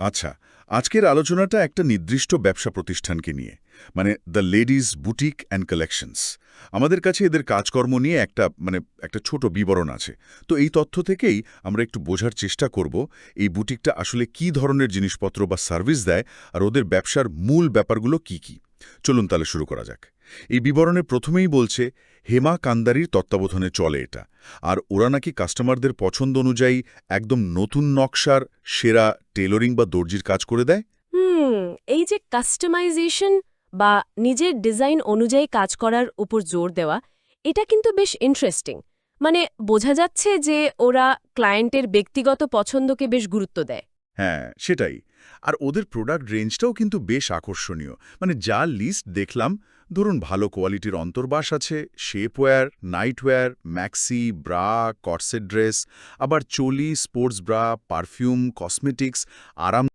আচ্ছা আজকের আলোচনাটা একটা নির্দিষ্ট ব্যবসা প্রতিষ্ঠানকে নিয়ে মানে the ladies boutique and collections আমাদের কাছে এদের কাজকর্ম নিয়ে একটা মানে একটা ছোট বিবরণ আছে। তো এই তথ্য থেকেই আমরা একটু বোঝার চেষ্টা করব, এই বুটিকটা আসলে কি ধরনের জিনিসপত্র বা সার্ভিস দেয় আর ওদের ব্যবসার মূল ব্যাপারগুলো কি কি। চলুন তাহলে শুরু করা যাক। এই বিবরণে প্রথমেই বলছে, হেমা কান্দারির তত্ত্বাবধানে চলে এটা। আর ওরা নাকি কাস্টমারদের পছন্দ অনুযায়ী একদম নতুন নকশার সেরা টেলরিং বা দর্জির কাজ করে দেয়? হুম, এই যে কাস্টমাইজেশন বা নিজের ডিজাইন অনুযায়ী কাজ করার উপর জোর দেওয়া, এটা কিন্তু বেশ ইন্টারেস্টিং। মানে বোঝা যাচ্ছে যে ওরা ক্লায়েন্টের ব্যক্তিগত পছন্দকে বেশ গুরুত্ব দেয়। হ্যাঁ সেটাই। আর ওদের প্রোডাক্ট রেঞ্জটাও কিন্তু বেশ আকর্ষণীয়। মানে যা লিস্ট দেখলাম, ধরুন ভালো কোয়ালিটির অন্তর্বাস আছে shapewear nightwear maxi bra corset dress আবার চলি স্পোর্টস ব্রা পারফিউম কসমেটিক্স আরাম